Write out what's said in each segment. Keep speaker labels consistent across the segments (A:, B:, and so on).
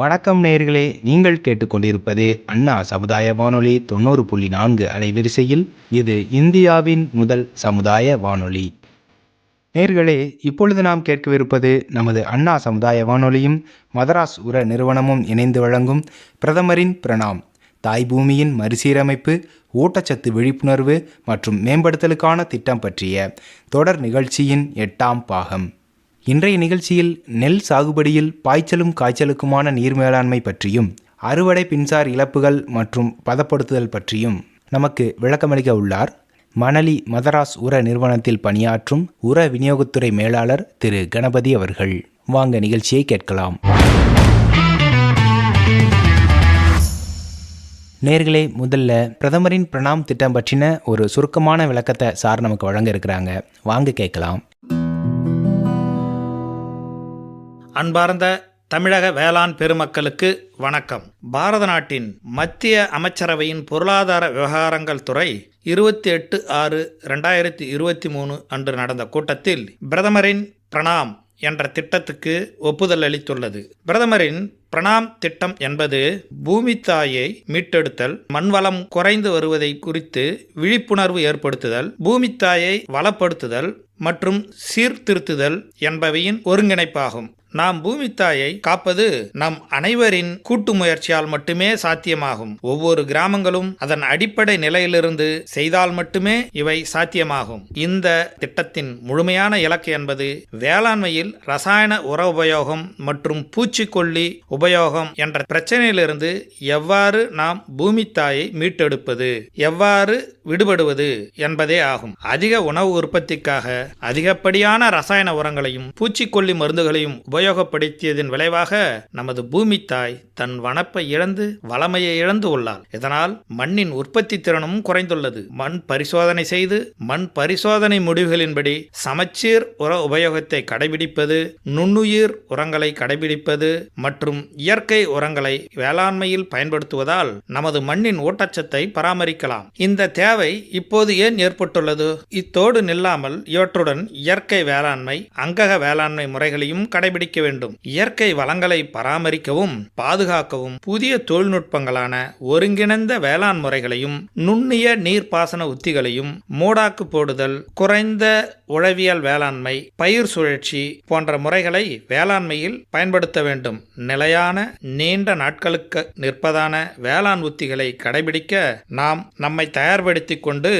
A: வணக்கம் நேர்களே நீங்கள் கேட்டுக்கொண்டிருப்பது அண்ணா சமுதாய வானொலி தொண்ணூறு புள்ளி நான்கு அலைவரிசையில். இது இந்தியாவின் முதல் சமுதாய வானொலி. நேர்களே இப்பொழுது நாம் கேட்கவிருப்பது நமது அண்ணா சமுதாய வானொலியும் மதராஸ் உர நிறுவனமும் இணைந்து வழங்கும் பிரதமரின் பிரணாம் தாய் பூமியின் மறுசீரமைப்பு ஊட்டச்சத்து விழிப்புணர்வு மற்றும் மேம்படுத்தலுக்கான திட்டம் பற்றிய தொடர் நிகழ்ச்சியின் எட்டாம் பாகம். இன்றைய நிகழ்ச்சியில் நெல் சாகுபடியில் பாய்ச்சலும் காய்ச்சலுக்குமான நீர் மேலாண்மை பற்றியும் அறுவடை பின்சார் இழப்புகள் மற்றும் பதப்படுத்துதல் பற்றியும் நமக்கு விளக்கமளிக்க உள்ளார் மணலி மதராஸ் உர நிறுவனத்தில் பணியாற்றும் உர விநியோகத்துறை மேலாளர் திரு கணபதி அவர்கள். வாங்க நிகழ்ச்சியை கேட்கலாம். நேர்களே முதல்ல பிரதமரின் பிரணாம் திட்டம் பற்றின ஒரு சுருக்கமான விளக்கத்தை சார் நமக்கு வழங்க இருக்கிறாங்க. வாங்க கேட்கலாம்.
B: அன்பார்ந்த தமிழக வேளாண் பெருமக்களுக்கு வணக்கம். பாரத நாட்டின் மத்திய அமைச்சரவையின் பொருளாதார விவகாரங்கள் துறை இருபத்தி எட்டு ஆறு ரெண்டாயிரத்தி இருபத்தி மூணு அன்று நடந்த கூட்டத்தில் பிரதமரின் பிரணாம் என்ற திட்டத்துக்கு ஒப்புதல் அளித்துள்ளது. பிரதமரின் பிரணாம் திட்டம் என்பது பூமி தாயை மீட்டெடுத்தல் மண்வளம் குறைந்து வருவதை குறித்து விழிப்புணர்வு ஏற்படுத்துதல் பூமி தாயை வளப்படுத்துதல் மற்றும் சீர்திருத்துதல் என்பவையின் ஒருங்கிணைப்பாகும். நாம் பூமி தாயை காப்பது நம் அனைவரின் கூட்டு முயற்சியால் மட்டுமே சாத்தியமாகும். ஒவ்வொரு கிராமங்களும் அதன் அடிப்படை நிலையிலிருந்து செய்தால் மட்டுமே இவை சாத்தியமாகும். இந்த திட்டத்தின் முழுமையான இலக்கு என்பது வேளாண்மையில் ரசாயன உர உபயோகம் மற்றும் பூச்சிக்கொல்லி உபயோகம் என்ற பிரச்சனையிலிருந்து எவ்வாறு நாம் பூமி தாயை மீட்டெடுப்பது எவ்வாறு விடுபடுவது என்பதே ஆகும். அதிக உணவு உற்பத்திக்காக அதிகப்படியான ரசாயன உரங்களையும் பூச்சிக்கொல்லி மருந்துகளையும் உபயோகப்படுத்தியதன் விளைவாக நமது பூமி தாய் தன் வனப்பை இழந்து வளமையை இழந்து உள்ளாள். இதனால் மண்ணின் உற்பத்தி திறனும் குறைந்துள்ளது. மண் பரிசோதனை செய்து மண் பரிசோதனை முடிவுகளின்படி சமச்சீர் உர உபயோகத்தை கடைபிடிப்பது நுண்ணுயிர் உரங்களை கடைபிடிப்பது மற்றும் இயற்கை உரங்களை வேளாண்மையில் பயன்படுத்துவதால் நமது மண்ணின் ஊட்டச்சத்தை பராமரிக்கலாம். இந்த தேவை இப்போது ஏன் ஏற்பட்டுள்ளது? இத்தோடு நில்லாமல் இவற்றுடன் இயற்கை வேளாண்மை அங்கக வேளாண்மை முறைகளையும் கடைபிடிக்க வேண்டும். இயற்கை வளங்களை பராமரிக்கவும் பாதுகாக்கவும் புதிய தொழில்நுட்பங்களான ஒருங்கிணைந்த வேளாண் முறைகளையும் நுண்ணிய நீர்ப்பாசன உத்திகளையும் மூடாக்கு போடுதல் குறைந்த உழவியல் வேளாண்மை பயிர் சுழற்சி போன்ற முறைகளை வேளாண்மையில் பயன்படுத்த வேண்டும். நிலையான நீண்ட நாட்களுக்கு நிற்பதான வேளாண் உத்திகளை கடைபிடிக்க நாம் நம்மை தயார்படுத்தி கொண்டு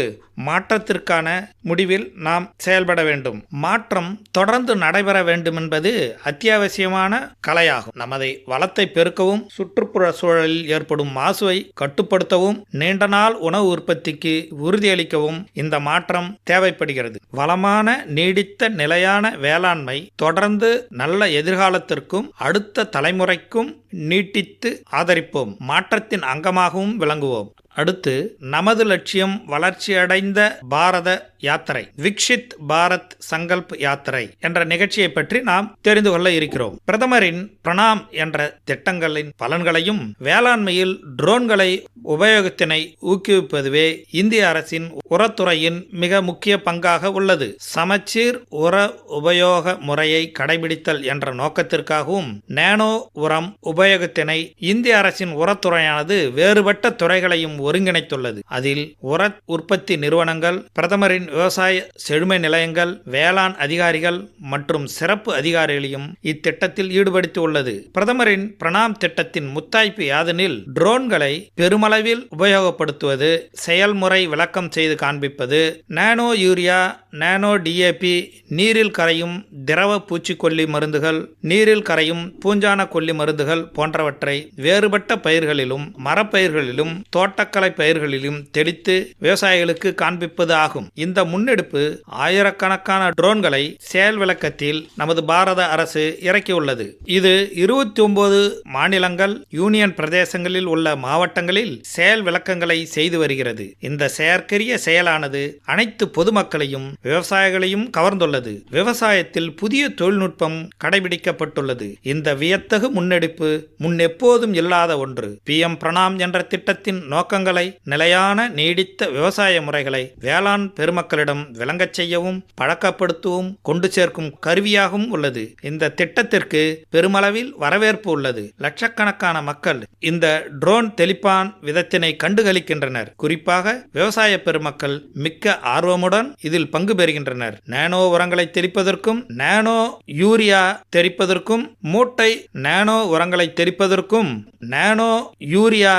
B: மாற்றத்திற்கான முடிவில் நாம் செயல்பட வேண்டும். மாற்றம் தொடர்ந்து நடைபெற வேண்டும் என்பது அத்தியாவசியமான கலையாகும். நமது வளத்தை பெருக்கவும் சுற்றுப்புற சூழலில் ஏற்படும் மாசுவை கட்டுப்படுத்தவும் நீண்ட நாள் உணவு உற்பத்திக்கு உறுதியளிக்கவும் இந்த மாற்றம் தேவைப்படுகிறது. வளமான நீடித்த நிலையான வேளாண்மை தொடர்ந்து நல்ல எதிர்காலத்திற்கும் அடுத்த தலைமுறைக்கும் நீட்டித்து ஆதரிப்போம். மாற்றத்தின் அங்கமாகவும் விளங்குவோம். அடுத்து நமது லட்சியம் வளர்ச்சியடைந்த பாரத யாத்திரை விக்ஷித் பாரத் சங்கல்ப் யாத்திரை என்ற நிகழ்ச்சியை பற்றி நாம் தெரிந்து கொள்ள இருக்கிறோம். பிரதமரின் பிரணாம் என்ற திட்டங்களின் பலன்களையும் வேளாண்மையில் ட்ரோன்களை உபயோகத்தினை ஊக்குவிப்பதுவே இந்திய அரசின் உரத்துறையின் மிக முக்கிய பங்காக உள்ளது. சமச்சீர் உர உபயோக முறையை கடைபிடித்தல் என்ற நோக்கத்திற்காகவும் நேனோ உரம் உபயோகத்தினை இந்திய அரசின் உரத்துறையானது வேறுபட்ட துறைகளையும் ஒருங்கிணைத்துள்ளது. அதில் உர உற்பத்தி நிறுவனங்கள் பிரதமரின் விவசாய செழுமை நிலையங்கள் வேளாண் அதிகாரிகள் மற்றும் சிறப்பு அதிகாரிகளையும் இத்திட்டத்தில் ஈடுபடுத்தியுள்ளது. பிரதமரின் பிரணாம் திட்டத்தின் முத்தாய்ப்பு யாதெனில் ட்ரோன்களை பெருமளவில் உபயோகப்படுத்துவது செயல்முறை விளக்கம் செய்து காண்பிப்பது நானோ யூரியா நானோ டிஏபி நீரில் கரையும் திரவ பூச்சிக்கொல்லி மருந்துகள் நீரில் கரையும் பூஞ்சான கொல்லி மருந்துகள் போன்றவற்றை வேறுபட்ட பயிர்களிலும் மரப்பயிர்களிலும் தோட்ட தோட்டக்கலை பயிர்களிலும் தெளித்து விவசாயிகளுக்கு காண்பிப்பது ஆகும். இந்த முன்னெடுப்பு ஆயிரக்கணக்கான ட்ரோன்களை செயல் விளக்கத்தில் நமது பாரத அரசு இறக்கியுள்ளது. இது இருபத்தி ஒன்பது மாநிலங்கள் யூனியன் பிரதேசங்களில் உள்ள மாவட்டங்களில் செயல் விளக்கங்களை செய்து வருகிறது. இந்த செயற்கரிய செயலானது அனைத்து பொதுமக்களையும் விவசாயிகளையும் கவர்ந்துள்ளது. விவசாயத்தில் புதிய தொழில்நுட்பம் கடைபிடிக்கப்பட்டுள்ளது. இந்த வியத்தகு முன்னெடுப்பு முன்னெப்போதும் இல்லாத ஒன்று. பி எம் பிரணாம் என்ற திட்டத்தின் நோக்கங்கள் நுணுக்கங்களை நிலையான நீடித்த விவசாய முறைகளை வேளாண் பெருமக்களிடம் விளங்கச் செய்யவும் பழக்கப்படுத்தவும் கொண்டு சேர்க்கும் கருவியாகவும் உள்ளது. இந்த திட்டத்திற்கு பெருமளவில் வரவேற்பு உள்ளது. லட்சக்கணக்கான மக்கள் இந்த ட்ரோன் தெளிப்பான் விதத்தினை கண்டுகளிக்கின்றனர். குறிப்பாக விவசாய பெருமக்கள் மிக்க ஆர்வமுடன் இதில் பங்கு பெறுகின்றனர். நானோ உரங்களை தெளிப்பதற்கும் நானோ யூரியா தெளிப்பதற்கும் மூட்டை நானோ உரங்களை தெளிப்பதற்கும் நானோ யூரியா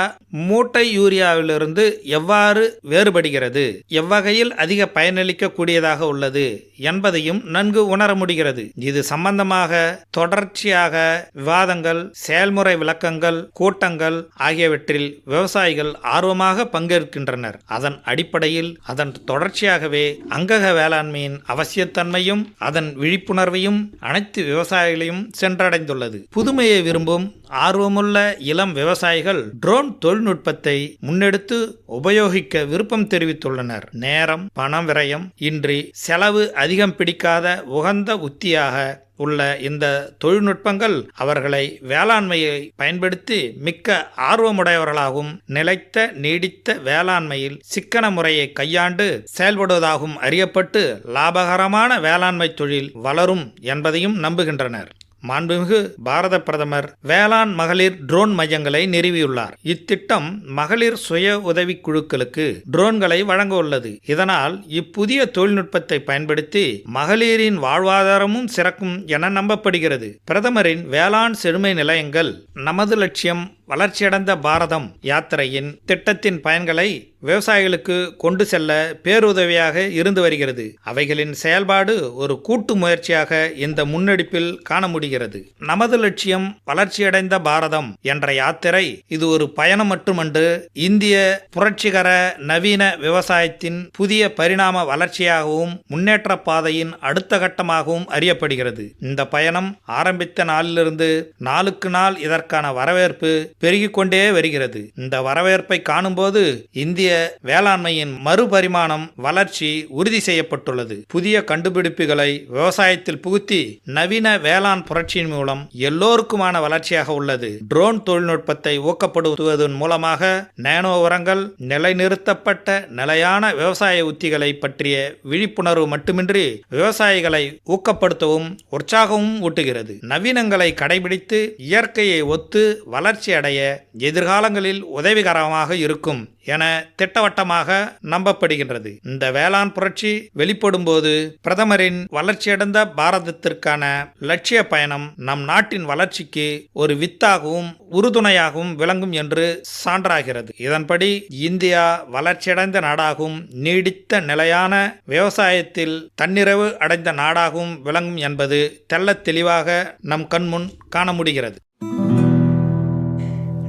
B: மூட்டை யூரியா இந்தியாவிலிருந்து எவ்வாறு வேறுபடுகிறது? எவ்வகையில் அதிக பயனளிக்கக்கூடியதாக உள்ளது என்பதையும் நன்கு உணர முடிகிறது. இது சம்பந்தமாக தொடர்ச்சியாக விவாதங்கள் செயல்முறை விளக்கங்கள் கூட்டங்கள் ஆகியவற்றில் விவசாயிகள் ஆர்வமாக பங்கேற்கின்றனர். அதன் அடிப்படையில் அதன் தொடர்ச்சியாகவே அங்கக வேளாண்மையின் அவசியத்தன்மையும் அதன் விழிப்புணர்வையும் அனைத்து விவசாயிகளையும் சென்றடைந்துள்ளது. புதுமையை விரும்பும் ஆர்வமுள்ள இளம் விவசாயிகள் ட்ரோன் தொழில்நுட்பத்தை முன்னெடுத்து உபயோகிக்க விருப்பம் தெரிவித்துள்ளனர். நேரம் பணம் விரயம் இன்றி செலவு அதிகம் பிடிக்காத உகந்த உத்தியாக உள்ள இந்த தொழில்நுட்பங்கள் அவர்களை வேளாண்மையை பயன்படுத்தி மிக்க ஆர்வமுடையவர்களாகவும் நிலைத்த நீடித்த வேளாண்மையில் சிக்கன முறையை கையாண்டு செயல்படுவதாகவும் அறியப்பட்டு லாபகரமான வேளாண்மை தொழில் வளரும் என்பதையும் நம்புகின்றனர். மாண்புமிகு பாரத பிரதமர் வேளாண் மகளிர் ட்ரோன் மையங்களை நிறுவியுள்ளார். இத்திட்டம் மகளிர் சுய உதவி குழுக்களுக்கு ட்ரோன்களை வழங்க உள்ளது இதனால் இப்புதிய தொழில்நுட்பத்தை பயன்படுத்தி மகளிரின் வாழ்வாதாரமும் சிறக்கும் என நம்பப்படுகிறது. பிரதமரின் வேளாண் செழுமை நிலையங்கள் நமது லட்சியம் வளர்ச்சியடைந்த பாரதம் யாத்திரையின் திட்டத்தின் பயன்களை விவசாயிகளுக்கு கொண்டு செல்ல பேருதவியாக இருந்து வருகிறது. அவைகளின் செயல்பாடு ஒரு கூட்டு முயற்சியாக இந்த முன்னெடுப்பில் காண முடிகிறது. நமது லட்சியம் வளர்ச்சியடைந்த பாரதம் என்ற யாத்திரை இது ஒரு பயணம் மட்டுமன்று இந்திய புரட்சிகர நவீன விவசாயத்தின் புதிய பரிணாம வளர்ச்சியாகவும் முன்னேற்ற பாதையின் அடுத்த கட்டமாகவும் அறியப்படுகிறது. இந்த பயணம் ஆரம்பித்த நாளிலிருந்து நாளுக்கு நாள் இதற்கான வரவேற்பு பெருகிக்கொண்டே வருகிறது. இந்த வரவேற்பை காணும்போது இந்திய வேளாண்மையின் மறுபரிமாணம் வளர்ச்சி உறுதி செய்யப்பட்டுள்ளது. புதிய கண்டுபிடிப்புகளை விவசாயத்தில் புகுத்தி நவீன வேளாண் புரட்சியின் மூலம் எல்லோருக்குமான வளர்ச்சியாக உள்ளது. ட்ரோன் தொழில்நுட்பத்தை ஊக்கப்படுத்துவதன் மூலமாக நேனோ உரங்கள் நிலைநிறுத்தப்பட்ட நிலையான விவசாய உத்திகளை பற்றிய விழிப்புணர்வு மட்டுமின்றி விவசாயிகளை ஊக்கப்படுத்தவும் உற்சாகமும் ஊட்டுகிறது. நவீனங்களை கடைபிடித்து இயற்கையை ஒத்து வளர்ச்சி அடை அடைய எதிர்காலங்களில் உதவிகரமாக இருக்கும் என திட்டவட்டமாக நம்பப்படுகின்றது. இந்த வேளாண் புரட்சி வெளிப்படும்போது பிரதமரின் வளர்ச்சியடைந்த பாரதத்திற்கான லட்சிய பயணம் நம் நாட்டின் வளர்ச்சிக்கு ஒரு வித்தாகவும் உறுதுணையாகவும் விளங்கும் என்று சான்றாகிறது. இதன்படி இந்தியா வளர்ச்சியடைந்த நாடாகவும் நீடித்த நிலையான விவசாயத்தில் தன்னிறைவு அடைந்த நாடாகவும் விளங்கும் என்பது தெல்ல தெளிவாக நம் கண்முன் காண முடிகிறது.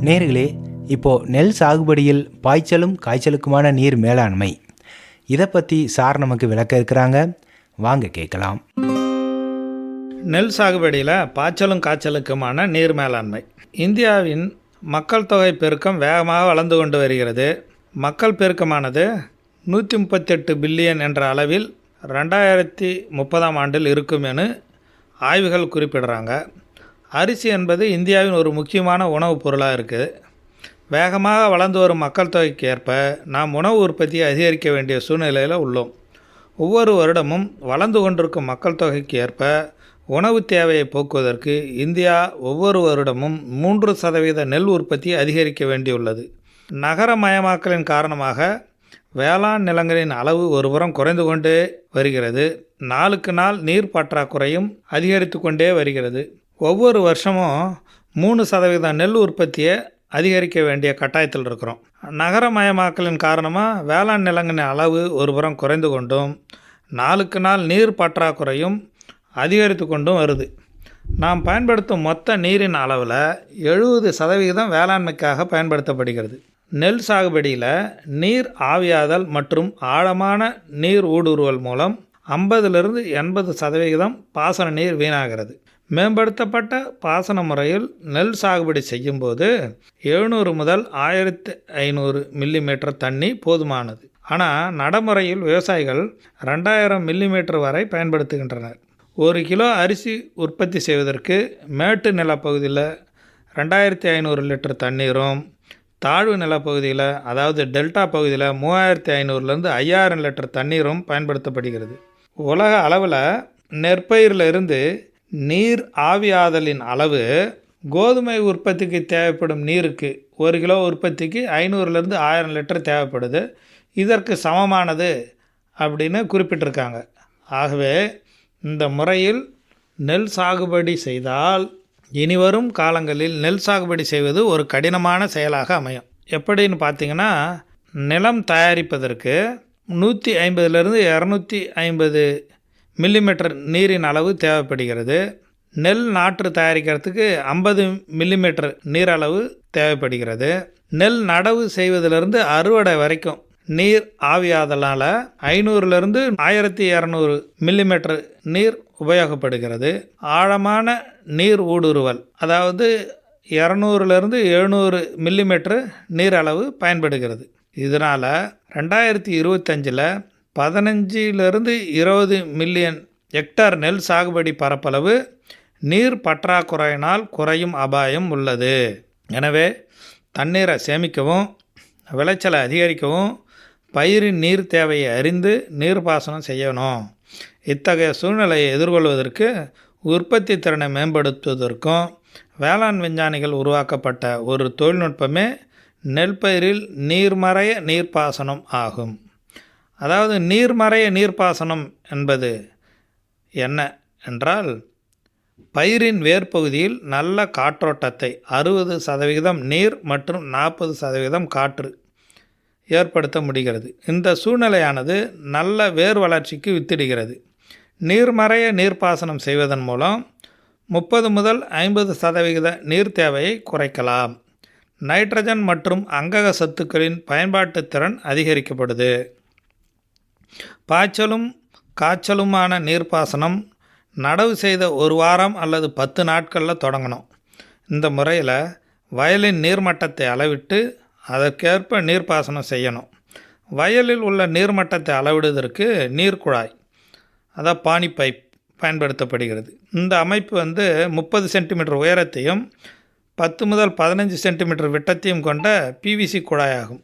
A: நேர்களே இப்போ நெல் சாகுபடியில் பாய்ச்சலும் காய்ச்சலுக்குமான நீர் மேலாண்மை. இதை பற்றி சார் நமக்கு விளக்க இருக்கிறாங்க. வாங்க கேட்கலாம்.
B: நெல் சாகுபடியில் பாய்ச்சலும் காய்ச்சலுக்குமான நீர் மேலாண்மை. இந்தியாவின் மக்கள் தொகை பெருக்கம் வேகமாக வளர்ந்து கொண்டு வருகிறது. மக்கள் பெருக்கமானது நூற்றி முப்பத்தெட்டு பில்லியன் என்ற அளவில் ரெண்டாயிரத்தி முப்பதாம் ஆண்டில் இருக்கும் என ஆய்வுகள் குறிப்பிடுறாங்க. அரிசி என்பது இந்தியாவின் ஒரு முக்கியமான உணவுப் பொருளாக இருக்குது. வேகமாக வளர்ந்து வரும் மக்கள் தொகைக்கு ஏற்ப நாம் உணவு உற்பத்தியை அதிகரிக்க வேண்டிய சூழ்நிலையில் உள்ளோம். ஒவ்வொரு வருடமும் வளர்ந்து கொண்டிருக்கும் மக்கள் தொகைக்கு ஏற்ப உணவு தேவையை போக்குவதற்கு இந்தியா ஒவ்வொரு வருடமும் மூன்று சதவீத நெல் உற்பத்தியை அதிகரிக்க வேண்டியுள்ளது. நகரமயமாக்கலின் காரணமாக வேளாண் நிலங்களின் அளவு ஒருபுறம் குறைந்து கொண்டே வருகிறது. நாளுக்கு நாள் நீர் பற்றாக்குறையும் அதிகரித்து கொண்டே வருகிறது. ஒவ்வொரு வருஷமும் மூணு சதவீதம் நெல் உற்பத்தியை அதிகரிக்க வேண்டிய கட்டாயத்தில் இருக்கிறோம். நகரமயமாக்கலின் காரணமாக வேளாண் நிலங்களின் அளவு ஒருபுறம் குறைந்து கொண்டும் நாளுக்கு நாள் நீர் பற்றாக்குறையும் அதிகரித்து கொண்டும் வருது. நாம் பயன்படுத்தும் மொத்த நீரின் அளவில் எழுபது சதவிகிதம் வேளாண்மைக்காக பயன்படுத்தப்படுகிறது. நெல் சாகுபடியில் நீர் ஆவியாதல் மற்றும் ஆழமான நீர் ஊடுருவல் மூலம் ஐம்பதுலேருந்து எண்பது சதவிகிதம் பாசன நீர் வீணாகிறது. மேம்படுத்தப்பட்ட பாசன முறையில் நெல் சாகுபடி செய்யும்போது எழுநூறு முதல் ஆயிரத்து ஐநூறு மில்லிமீட்டர் தண்ணி போதுமானது. ஆனால் நடைமுறையில் விவசாயிகள் ரெண்டாயிரம் மில்லிமீட்டர் வரை பயன்படுத்துகின்றனர். ஒரு கிலோ அரிசி உற்பத்தி செய்வதற்கு மேட்டு நிலப்பகுதியில் ரெண்டாயிரத்தி ஐநூறு லிட்டர் தண்ணீரும் தாழ்வு நிலப்பகுதியில் அதாவது டெல்டா பகுதியில் மூவாயிரத்தி ஐநூறுலேருந்து ஐயாயிரம் லிட்டர் தண்ணீரும் பயன்படுத்தப்படுகிறது. உலக அளவில் நெற்பயிரில் இருந்து நீர் ஆவியாதலின் அளவு கோதுமை உற்பத்திக்கு தேவைப்படும் நீருக்கு ஒரு கிலோ உற்பத்திக்கு ஐநூறுலேருந்து ஆயிரம் லிட்டர் தேவைப்படுது. இதற்கு சமமானது அப்படின்னு குறிப்பிட்டிருக்காங்க. ஆகவே இந்த முறையில் நெல் சாகுபடி செய்தால் இனிவரும் காலங்களில் நெல் சாகுபடி செய்வது ஒரு கடினமான செயலாக அமையும். எப்படின்னு பார்த்தீங்கன்னா நிலம் தயாரிப்பதற்கு நூற்றி ஐம்பதுலேருந்து இரநூத்தி ஐம்பது மில்லிமீட்டர் நீரின் அளவு தேவைப்படுகிறது. நெல் நாற்று தயாரிக்கிறதுக்கு ஐம்பது மில்லிமீட்டர் நீர் அளவு தேவைப்படுகிறது. நெல் நடவு செய்வதிலிருந்து அறுவடை வரைக்கும் நீர் ஆவியாதலால் ஐநூறுலேருந்து ஆயிரத்தி இரநூறு மில்லிமீட்டர் நீர் உபயோகப்படுகிறது. ஆழமான நீர் ஊடுருவல் அதாவது இரநூறுலேருந்து எழுநூறு மில்லிமீட்டர் நீர் அளவு பயன்படுகிறது. இதனால் ரெண்டாயிரத்தி இருபத்தஞ்சில் பதினஞ்சிலிருந்து இருபது மில்லியன் ஹெக்டார் நெல் சாகுபடி பரப்பளவு நீர் பற்றாக்குறையினால் குறையும் அபாயம் உள்ளது. எனவே தண்ணீரை சேமிக்கவும் விளைச்சலை அதிகரிக்கவும் பயிரின் நீர் தேவையை அறிந்து நீர்ப்பாசனம் செய்யணும். இத்தகைய சூழ்நிலையை எதிர்கொள்வதற்கு உற்பத்தி திறனை மேம்படுத்துவதற்கும் வேளாண் விஞ்ஞானிகள் உருவாக்கப்பட்ட ஒரு தொழில்நுட்பமே நெல் பயிரில் நீர்மறைய நீர்ப்பாசனம் ஆகும். அதாவது நீர்மறைய நீர்ப்பாசனம் என்பது என்ன என்றால் பயிரின் வேர்ப்பகுதியில் நல்ல காற்றோட்டத்தை அறுபது சதவிகிதம் நீர் மற்றும் நாற்பது சதவிகிதம் காற்று ஏற்படுத்த முடிகிறது. இந்த சூழ்நிலையானது நல்ல வேர் வளர்ச்சிக்கு வித்திடுகிறது. நீர்மறைய நீர்ப்பாசனம் செய்வதன் மூலம் முப்பது முதல் ஐம்பது சதவிகித நீர் தேவையை குறைக்கலாம். நைட்ரஜன் மற்றும் அங்கக சத்துக்களின் பயன்பாட்டு திறன் அதிகரிக்கப்படுது. பாய்ச்சலும் காய்ச்சலுமான நீர்ப்பாசனம் நடவு செய்த ஒரு வாரம் அல்லது பத்து நாட்களில் தொடங்கணும். இந்த முறையில் வயலின் நீர்மட்டத்தை அளவிட்டு அதற்கேற்ப நீர்ப்பாசனம் செய்யணும். வயலில் உள்ள நீர்மட்டத்தை அளவிடுவதற்கு நீர்க்குழாய் அதாவது பானி பைப் பயன்படுத்தப்படுகிறது. இந்த அமைப்பு வந்து முப்பது சென்டிமீட்டர் உயரத்தையும் பத்து முதல் பதினஞ்சு சென்டிமீட்டர் விட்டத்தையும் கொண்ட பிவிசி குழாயாகும்.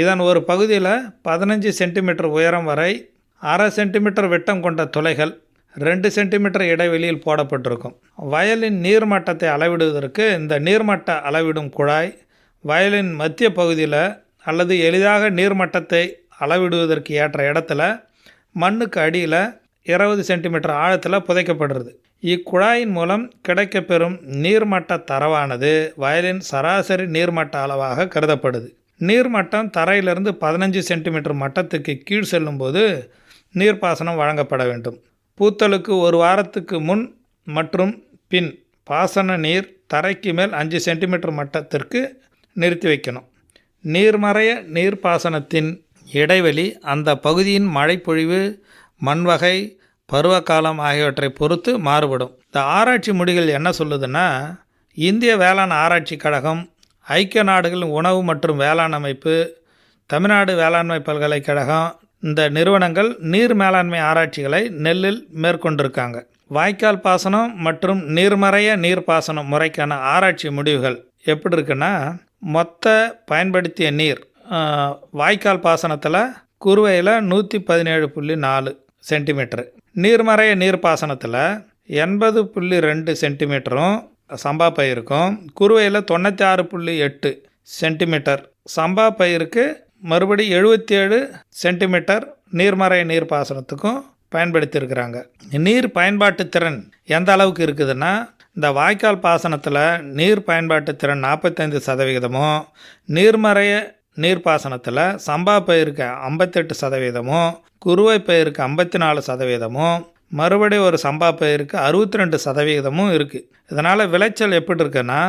B: இதன் ஒரு பகுதியில் பதினஞ்சு சென்டிமீட்டர் உயரம் வரை அரை சென்டிமீட்டர் விட்டம் கொண்ட துளைகள் ரெண்டு சென்டிமீட்டர் இடைவெளியில் போடப்பட்டிருக்கும். வயலின் நீர்மட்டத்தை அளவிடுவதற்கு இந்த நீர்மட்ட அளவிடும் குழாய் வயலின் மத்திய பகுதியில் அல்லது எளிதாக நீர்மட்டத்தை அளவிடுவதற்கு ஏற்ற இடத்துல மண்ணுக்கு அடியில் இருபது சென்டிமீட்டர் ஆழத்தில் புதைக்கப்படுறது. இக்குழாயின் மூலம் கிடைக்கப்பெறும் நீர்மட்ட தரவானது வயலின் சராசரி நீர்மட்ட அளவாக கருதப்படுது. நீர்மட்டம் தரையிலிருந்து பதினஞ்சு சென்டிமீட்டர் மட்டத்துக்கு கீழ் செல்லும்போது நீர்ப்பாசனம் வழங்கப்பட வேண்டும். பூத்தலுக்கு ஒரு வாரத்துக்கு முன் மற்றும் பின் பாசன நீர் தரைக்கு மேல் அஞ்சு சென்டிமீட்டர் மட்டத்திற்கு நிறுத்தி வைக்கணும். நீர்மறைய நீர்ப்பாசனத்தின் இடைவெளி அந்த பகுதியின் மழைப்பொழிவு மண் வகை பருவகாலம் ஆகியவற்றை பொறுத்து மாறுபடும். இந்த ஆராய்ச்சி முடிகள் என்ன சொல்லுதுன்னா இந்திய வேளாண் ஆராய்ச்சி கழகம் ஐக்கிய நாடுகளின் உணவு மற்றும் வேளாண் அமைப்பு தமிழ்நாடு வேளாண்மை பல்கலைக்கழகம் இந்த நிறுவனங்கள் நீர் மேலாண்மை ஆராய்ச்சிகளை நெல்லில் மேற்கொண்டிருக்காங்க. வாய்க்கால் பாசனம் மற்றும் நீர்மறைய நீர்ப்பாசனம் முறைக்கான ஆராய்ச்சி முடிவுகள் எப்படி இருக்குன்னா மொத்த பயன்படுத்திய நீர் வாய்க்கால் பாசனத்தில் குறுவையில் நூற்றி பதினேழு புள்ளி நாலு சென்டிமீட்ரு நீர்மறைய நீர் பாசனத்தில் எண்பது புள்ளி ரெண்டு சென்டிமீட்டரும் சம்பா பயிருக்கும். குறுவையில் தொண்ணூற்றி ஆறு புள்ளி எட்டு சென்டிமீட்டர். சம்பா பயிருக்கு மறுபடி எழுபத்தி ஏழு சென்டிமீட்டர் நீர்மறை நீர்ப்பாசனத்துக்கும் பயன்படுத்தியிருக்கிறாங்க. நீர் பயன்பாட்டு திறன் எந்த அளவுக்கு இருக்குதுன்னா இந்த வாய்க்கால் பாசனத்தில் நீர் பயன்பாட்டு திறன் நாற்பத்தைந்து சதவிகிதமும் நீர்மறைய நீர்ப்பாசனத்தில் சம்பா பயிருக்கு ஐம்பத்தெட்டு சதவீதமும் குறுவை பயிருக்கு ஐம்பத்தி நாலு சதவீதமும் மறுபடி ஒரு சம்பா பயிருக்கு அறுபத்தி ரெண்டு சதவிகிதமும் இருக்குது இதனால் விளைச்சல் எப்படி இருக்குன்னா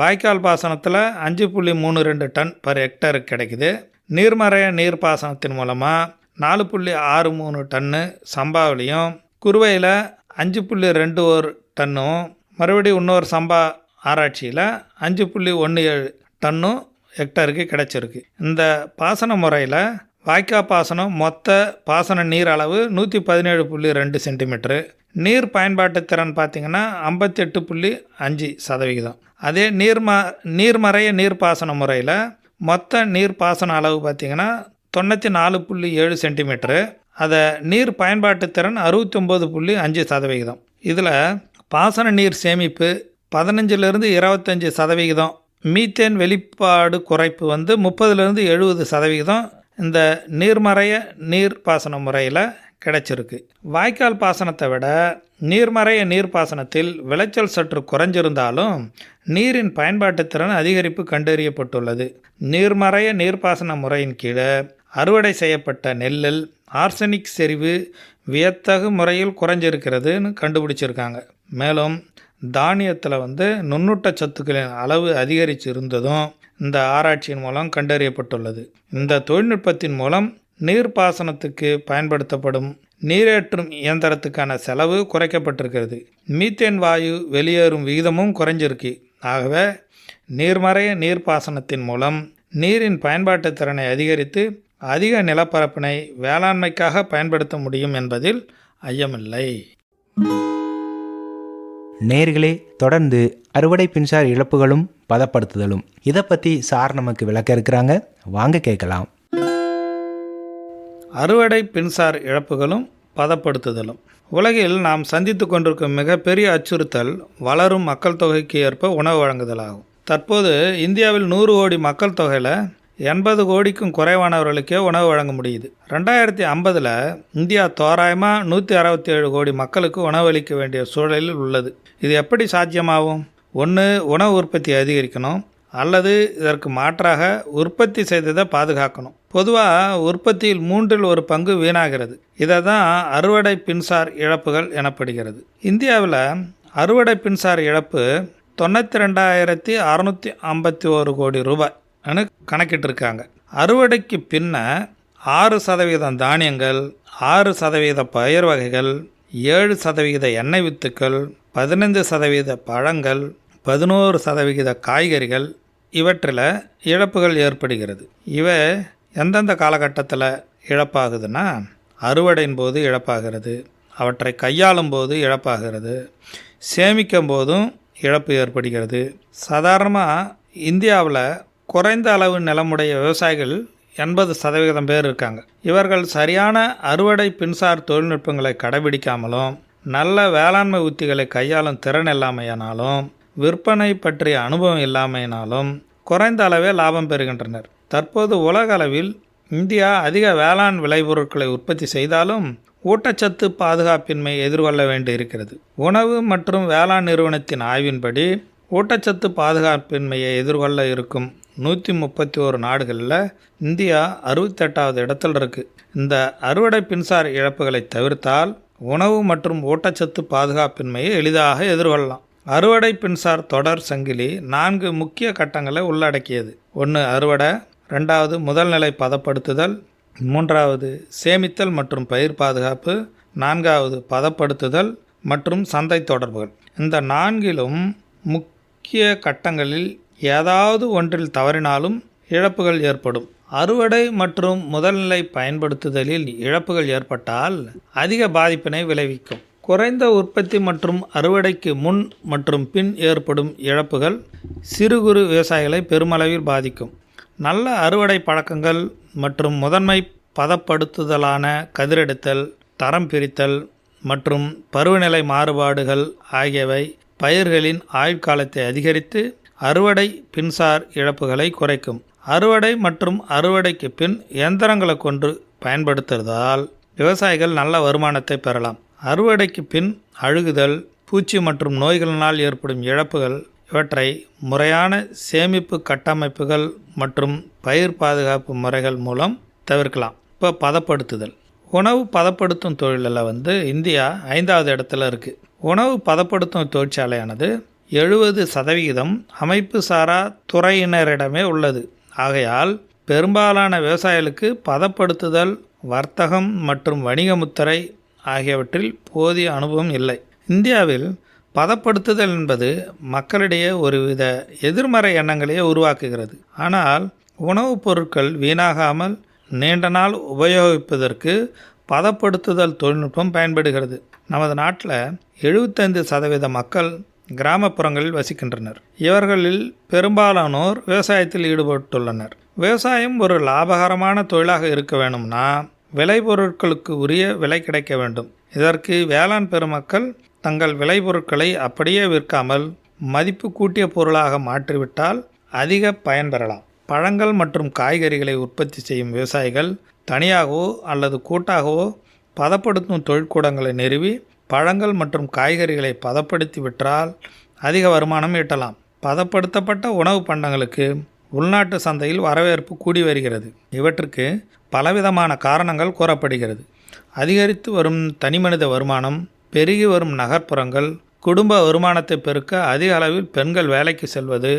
B: வாய்க்கால் பாசனத்தில் அஞ்சு புள்ளி மூணு ரெண்டு டன் பர் ஹெக்டருக்கு கிடைக்குது. நீர்மறைய நீர் பாசனத்தின் மூலமாக நாலு புள்ளி ஆறு மூணு டன்னு சம்பாவிலையும் குறுவையில் அஞ்சு புள்ளி ரெண்டு ஒரு டன்னும் மறுபடியும் இன்னொரு சம்பா ஆராய்ச்சியில் அஞ்சு புள்ளி ஒன்று ஏழு டன்னும் ஹெக்டருக்கு கிடைச்சிருக்கு. இந்த பாசன முறையில் வாய்க்கா பாசனம் மொத்த பாசன நீர் அளவு நூற்றி பதினேழு புள்ளி ரெண்டு சென்டிமீட்ரு நீர் பயன்பாட்டு திறன் பார்த்திங்கன்னா ஐம்பத்தெட்டு புள்ளி அஞ்சு சதவிகிதம். அதே நீர்ம நீர்மறைய நீர்ப்பாசன முறையில் மொத்த நீர்ப்பாசன அளவு பார்த்திங்கன்னா தொண்ணூற்றி நாலு புள்ளி ஏழு சென்டிமீட்ரு அதை நீர் பயன்பாட்டு திறன் அறுபத்தொம்போது புள்ளி அஞ்சு சதவிகிதம். இதில் பாசன நீர் சேமிப்பு பதினஞ்சிலிருந்து இருபத்தஞ்சி சதவிகிதம். மீத்தேன் வெளிப்பாடு குறைப்பு வந்து முப்பதுலேருந்து எழுபது சதவிகிதம். இந்த நீர்மறைய நீர்ப்பாசன முறையில் கிடைச்சிருக்கு. வாய்க்கால் பாசனத்தை விட நீர்மறைய நீர்ப்பாசனத்தில் விளைச்சல் சற்று குறைஞ்சிருந்தாலும் நீரின் பயன்பாட்டு திறன் அதிகரிப்பு கண்டறியப்பட்டுள்ளது. நீர்மறைய நீர்ப்பாசன முறையின் கீழே அறுவடை செய்யப்பட்ட நெல்லில் ஆர்சனிக் செறிவு வியத்தகு முறையில் குறைஞ்சிருக்கிறதுன்னு கண்டுபிடிச்சிருக்காங்க. மேலும் தானியத்தில் வந்து நுண்ணூட்ட சத்துக்களின் அளவு அதிகரித்து இருந்ததும் இந்த ஆராய்ச்சியின் மூலம் கண்டறியப்பட்டுள்ளது. இந்த தொழில்நுட்பத்தின் மூலம் நீர்ப்பாசனத்துக்கு பயன்படுத்தப்படும் நீரேற்றும் இயந்திரத்துக்கான செலவு குறைக்கப்பட்டிருக்கிறது. மீத்தேன் வாயு வெளியேறும் விகிதமும் குறைஞ்சிருக்கு. ஆகவே நீர்மறைய நீர்ப்பாசனத்தின் மூலம் நீரின் பயன்பாட்டு திறனை அதிகரித்து அதிக நிலப்பரப்பினை வேளாண்மைக்காக பயன்படுத்த முடியும் என்பதில் ஐயமில்லை.
A: நேர்களே தொடர்ந்து அறுவடை பின்சார் இழப்புகளும் பதப்படுத்துதலும். இதை பற்றி சார் நமக்கு விளக்க இருக்கிறாங்க. வாங்க கேட்கலாம்.
B: அறுவடை பின்சார் இழப்புகளும் பதப்படுத்துதலும். உலகில் நாம் சந்தித்து கொண்டிருக்கும் மிகப்பெரிய அச்சுறுத்தல் வளரும் மக்கள் தொகைக்கு ஏற்ப உணவு வழங்குதலாகும். தற்போது இந்தியாவில் நூறு கோடி மக்கள் தொகையில் எண்பது கோடிக்கும் குறைவானவர்களுக்கே உணவு வழங்க முடியுது. ரெண்டாயிரத்தி ஐம்பதில் இந்தியா தோராயமாக நூற்றி அறுபத்தி ஏழு கோடி மக்களுக்கு உணவளிக்க வேண்டிய சூழலில் உள்ளது. இது எப்படி சாத்தியமாகும்? ஒன்று உணவு உற்பத்தி அதிகரிக்கணும். அல்லது இதற்கு மாற்றாக உற்பத்தி செய்ததை பாதுகாக்கணும். பொதுவாக உற்பத்தியில் மூன்றில் ஒரு பங்கு வீணாகிறது. இதை தான் அறுவடை பின்சார் இழப்புகள் எனப்படுகிறது. இந்தியாவில் அறுவடை பின்சார் இழப்பு தொண்ணூற்றி ரெண்டாயிரத்தி அறநூற்றி ஐம்பத்தி ஒரு கோடி ரூபாய். கணக்கிட்டிருக்காங்க. அறுவடைக்கு பின்ன ஆறு சதவீதம் தானியங்கள் ஆறு சதவீத பயிர் வகைகள் ஏழு சதவிகித எண்ணெய் வித்துக்கள் பதினைந்து சதவீத பழங்கள் பதினோரு சதவிகித காய்கறிகள் இவற்றில் இழப்புகள் ஏற்படுகிறது. இவை எந்தெந்த காலகட்டத்தில் இழப்பாகுதுன்னா அறுவடையின் போது இழப்பாகிறது அவற்றை கையாளும் போது இழப்பாகிறது சேமிக்கும் போதும் இழப்பு ஏற்படுகிறது. சாதாரணமாக இந்தியாவில் குறைந்த அளவு நிலமுடைய விவசாயிகள் எண்பது சதவிகிதம் பேர் இருக்காங்க. இவர்கள் சரியான அறுவடை பின்சார் தொழில்நுட்பங்களை கடைபிடிக்காமலும் நல்ல வேளாண்மை உத்திகளை கையாளும் திறன் இல்லாமையானாலும் விற்பனை பற்றிய அனுபவம் இல்லாமையினாலும் குறைந்த அளவே லாபம் பெறுகின்றனர். தற்போது உலக அளவில் இந்தியா அதிக வேளாண் விளைபொருட்களை உற்பத்தி செய்தாலும் ஊட்டச்சத்து பாதுகாப்பின்மை எதிர்கொள்ள வேண்டியிருக்கிறது. உணவு மற்றும் வேளாண் நிறுவனத்தின் ஆய்வின்படி ஊட்டச்சத்து பாதுகாப்பின்மையை எதிர்கொள்ள இருக்கும் நூற்றி முப்பத்தி ஓரு நாடுகளில் இந்தியா அறுபத்தெட்டாவது இடத்தில் இருக்குது இந்த அறுவடை பின்சார் இழப்புகளை தவிர்த்தால் உணவு மற்றும் ஊட்டச்சத்து பாதுகாப்பின்மையை எளிதாக எதிர்கொள்ளலாம். அறுவடை பின்சார் தொடர் சங்கிலி நான்கு முக்கிய கட்டங்களை உள்ளடக்கியது. ஒன்று அறுவடை. ரெண்டாவது முதல்நிலை பதப்படுத்துதல். மூன்றாவது சேமித்தல் மற்றும் பயிர் பாதுகாப்பு. நான்காவது பதப்படுத்துதல் மற்றும் சந்தை தொடர்புகள். இந்த நான்கிலும் முக்கிய கட்டங்களில் ஏதாவது ஒன்றில் தவறினாலும் இழப்புகள் ஏற்படும். அறுவடை மற்றும் முதல்நிலை பயன்படுத்துதலில் இழப்புகள் ஏற்பட்டால் அதிக பாதிப்பினை விளைவிக்கும். குறைந்த உற்பத்தி மற்றும் அறுவடைக்கு முன் மற்றும் பின் ஏற்படும் இழப்புகள் சிறு குறு விவசாயிகளை பெருமளவில் பாதிக்கும். நல்ல அறுவடை பழக்கங்கள் மற்றும் முதன்மை பதப்படுத்துதலான கதிரெடுத்தல் தரம் பிரித்தல் மற்றும் பருவநிலை மாறுபாடுகள் ஆகியவை பயிர்களின் ஆயுட்காலத்தை அதிகரித்து அறுவடை பின்சார் இழப்புகளை குறைக்கும். அறுவடை மற்றும் அறுவடைக்கு பின் இயந்திரங்களை கொண்டு பயன்படுத்துவதால் விவசாயிகள் நல்ல வருமானத்தை பெறலாம். அறுவடைக்கு பின் அழுகுதல் பூச்சி மற்றும் நோய்களினால் ஏற்படும் இழப்புகள் இவற்றை முறையான சேமிப்பு கட்டமைப்புகள் மற்றும் பயிர் பாதுகாப்பு முறைகள் மூலம் தவிர்க்கலாம். இப்போ பதப்படுத்துதல். உணவு பதப்படுத்தும் தொழிலில் வந்து இந்தியா ஐந்தாவது இடத்துல இருக்குது உணவு பதப்படுத்தும் தொழிற்சாலையானது எழுபது சதவிகிதம் அமைப்பு சாரா துறையினரிடமே உள்ளது. ஆகையால் பெரும்பாலான விவசாயிகளுக்கு பதப்படுத்துதல் வர்த்தகம் மற்றும் வணிக முத்திரை ஆகியவற்றில் போதிய அனுபவம் இல்லை. இந்தியாவில் பதப்படுத்துதல் என்பது மக்களிடையே ஒருவித எதிர்மறை எண்ணங்களையே உருவாக்குகிறது. ஆனால் உணவுப் பொருட்கள் வீணாகாமல் நீண்ட நாள் உபயோகிப்பதற்கு பதப்படுத்துதல் தொழில்நுட்பம் பயன்படுகிறது. நமது நாட்டில் எழுபத்தைந்து சதவீத மக்கள் கிராமப்புறங்களில் வசிக்கின்றனர். இவர்களில் பெரும்பாலானோர் விவசாயத்தில் ஈடுபட்டுள்ளனர். விவசாயம் ஒரு லாபகரமான தொழிலாக இருக்க வேணும்னா விளைபொருட்களுக்கு உரிய விலை கிடைக்க வேண்டும். இதற்கு வேளாண் பெருமக்கள் தங்கள் விளைபொருட்களை அப்படியே விற்காமல் மதிப்பு கூட்டிய பொருளாக மாற்றிவிட்டால் அதிக பயன் பெறலாம். பழங்கள் மற்றும் காய்கறிகளை உற்பத்தி செய்யும் விவசாயிகள் தனியாகவோ அல்லது கூட்டாகவோ பதப்படுத்தும் தொழிற்கூடங்களை நிறுவி பழங்கள் மற்றும் காய்கறிகளை பதப்படுத்தி விற்றால் அதிக வருமானம் ஈட்டலாம். பதப்படுத்தப்பட்ட உணவு பண்டங்களுக்கு உள்நாட்டு சந்தையில் வரவேற்பு கூடி வருகிறது. இவற்றுக்கு பலவிதமான காரணங்கள் கூறப்படுகிறது. அதிகரித்து வரும் தனிமனித வருமானம் பெருகி வரும் நகர்ப்புறங்கள் குடும்ப வருமானத்தை பெருக்க அதிக அளவில் பெண்கள் வேலைக்கு செல்வது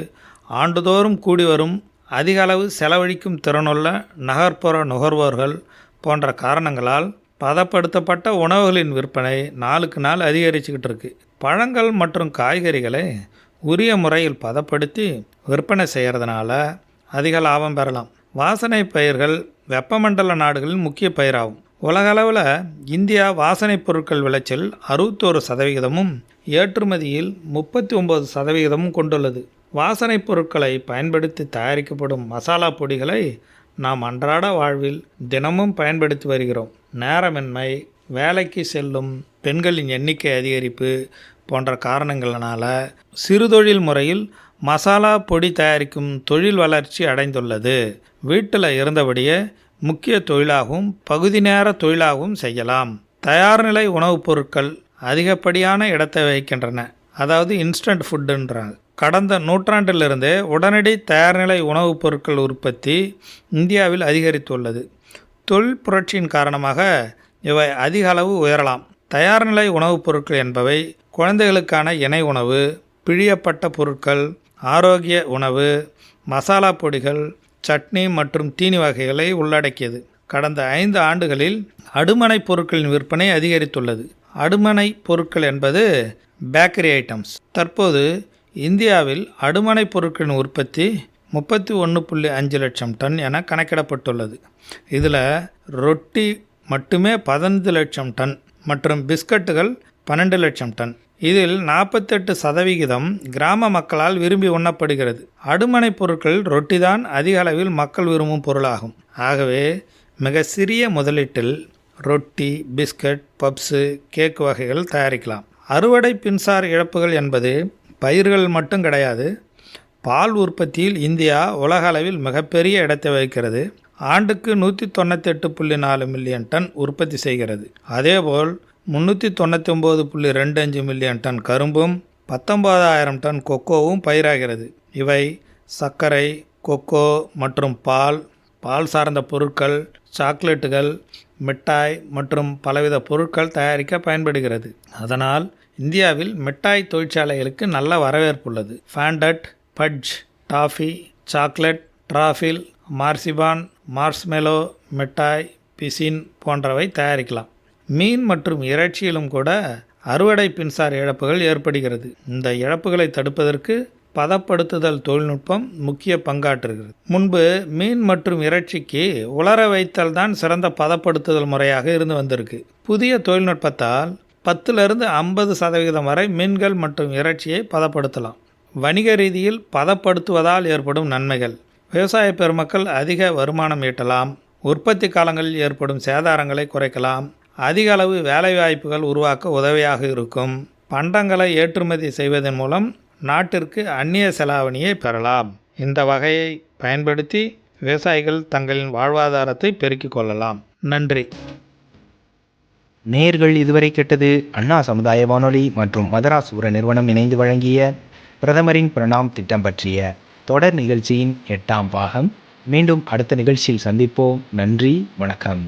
B: ஆண்டுதோறும் கூடி வரும் அதிக அளவு செலவழிக்கும் திறனுள்ள நகர்ப்புற நுகர்வோர்கள் போன்ற காரணங்களால் பதப்படுத்தப்பட்ட உணவுகளின் விற்பனை நாளுக்கு நாள் அதிகரிச்சுக்கிட்டு இருக்கு. பழங்கள் மற்றும் காய்கறிகளை உரிய முறையில் பதப்படுத்தி விற்பனை செய்கிறதுனால அதிக லாபம் பெறலாம். வாசனை பயிர்கள் வெப்பமண்டல நாடுகளின் முக்கிய பயிராகும். உலகளவில் இந்தியா வாசனை பொருட்கள் விளைச்சல் அறுபத்தோரு சதவிகிதமும் ஏற்றுமதியில் முப்பத்தி ஒம்பது சதவிகிதமும் கொண்டுள்ளது. வாசனைப் பொருட்களை பயன்படுத்தி தயாரிக்கப்படும் மசாலா பொடிகளை நாம் அன்றாட வாழ்வில் தினமும் பயன்படுத்தி வருகிறோம். நேரமின்மை வேலைக்கு செல்லும் பெண்களின் எண்ணிக்கை அதிகரிப்பு போன்ற காரணங்களினால் சிறுதொழில் முறையில் மசாலா பொடி தயாரிக்கும் தொழில் வளர்ச்சி அடைந்துள்ளது. வீட்டில் இருந்தபடியே முக்கிய தொழிலாகவும் பகுதி நேர தொழிலாகவும் செய்யலாம். தயார்நிலை உணவுப் பொருட்கள் அதிகப்படியான இடத்தை வைக்கின்றன அதாவது இன்ஸ்டன்ட் ஃபுட்டுன்றாங்க கடந்த நூற்றாண்டிலிருந்தே உடனடி தயார்நிலை உணவுப் பொருட்கள் உற்பத்தி இந்தியாவில் அதிகரித்துள்ளது. தொழில் புரட்சியின் காரணமாக இவை அதிக அளவு உயரலாம். தயார்நிலை உணவுப் பொருட்கள் என்பவை குழந்தைகளுக்கான இணை உணவு பிழியப்பட்ட பொருட்கள் ஆரோக்கிய உணவு மசாலா பொடிகள் சட்னி மற்றும் தீனி வகைகளை உள்ளடக்கியது. கடந்த ஐந்து ஆண்டுகளில் அடுமனை பொருட்களின் விற்பனை அதிகரித்துள்ளது. அடுமனை பொருட்கள் என்பது பேக்கரி ஐட்டம்ஸ். தற்போது இந்தியாவில் அடுமனை பொருட்களின் உற்பத்தி முப்பத்தி ஒன்று புள்ளி அஞ்சு லட்சம் டன் என கணக்கிடப்பட்டுள்ளது. இதில் ரொட்டி மட்டுமே பதினைந்து லட்சம் டன் மற்றும் பிஸ்கட்டுகள் பன்னெண்டு லட்சம் டன். இதில் நாற்பத்தெட்டு சதவிகிதம் கிராம மக்களால் விரும்பி உண்ணப்படுகிறது. அடுமனை பொருட்கள் ரொட்டி தான் அதிக அளவில் மக்கள் விரும்பும் பொருளாகும். ஆகவே மிக சிறிய முதலீட்டில் ரொட்டி பிஸ்கட் பப்ஸு கேக் வகைகள் தயாரிக்கலாம். அறுவடை பின்சார் இழப்புகள் என்பது பயிர்கள் மட்டும் கிடையாது. பால் உற்பத்தியில் இந்தியா உலக அளவில் மிகப்பெரிய இடத்தை வகிக்கிறது. ஆண்டுக்கு நூற்றி தொண்ணூத்தெட்டு புள்ளி நாலு மில்லியன் டன் உற்பத்தி செய்கிறது. அதேபோல் முந்நூற்றி தொண்ணூற்றி ஒம்பது புள்ளி ரெண்டு அஞ்சு மில்லியன் டன் கரும்பும் பத்தொன்பதாயிரம் டன் கொக்கோவும் பயிராகிறது. இவை சர்க்கரை கொக்கோ மற்றும் பால் பால் சார்ந்த பொருட்கள் சாக்லேட்டுகள் மிட்டாய் மற்றும் பலவித பொருட்கள் தயாரிக்க பயன்படுகிறது. அதனால் இந்தியாவில் மிட்டாய் தொழிற்சாலைகளுக்கு நல்ல வரவேற்பு உள்ளது. ஃபேண்டட் பட்ஜ் டாஃபி சாக்லேட் ட்ராஃபில் மார்சிபான் மார்ஸ்மெலோ மிட்டாய் பிசின் போன்றவை தயாரிக்கலாம். மீன் மற்றும் இறைச்சியிலும் கூட அறுவடை மின்சார இழப்புகள் ஏற்படுகிறது. இந்த இழப்புகளை தடுப்பதற்கு பதப்படுத்துதல் தொழில்நுட்பம் முக்கிய பங்காற்றுகிறது. முன்பு மீன் மற்றும் இறைச்சிக்கு உலர வைத்தல் தான் சிறந்த பதப்படுத்துதல் முறையாக இருந்து வந்திருக்கு. புதிய தொழில்நுட்பத்தால் பத்துலேருந்து ஐம்பது சதவீதம் வரை மீன்கள் மற்றும் இறைச்சியை பதப்படுத்தலாம். வணிக ரீதியில் பதப்படுத்துவதால் ஏற்படும் நன்மைகள். விவசாய பெருமக்கள் அதிக வருமானம் ஈட்டலாம். உற்பத்தி காலங்களில் ஏற்படும் சேதாரங்களை குறைக்கலாம். அதிக அளவு வேலைவாய்ப்புகள் உருவாக்க உதவியாக இருக்கும். பண்டங்களை ஏற்றுமதி செய்வதன் மூலம் நாட்டிற்கு அந்நிய செலாவணியை பெறலாம். இந்த வகையை பயன்படுத்தி விவசாயிகள் தங்களின் வாழ்வாதாரத்தை பெருக்கிக் கொள்ளலாம். நன்றி.
A: நேர்கள் இதுவரை கேட்டது அண்ணா சமுதாய வானொலி மற்றும் மதராஸ் உர நிறுவனம் இணைந்து வழங்கிய பிரதமரின் பிரணாம் திட்டம் பற்றிய தொடர் நிகழ்ச்சியின் எட்டாம் பாகம். மீண்டும் அடுத்த நிகழ்ச்சியில் சந்திப்போம். நன்றி வணக்கம்.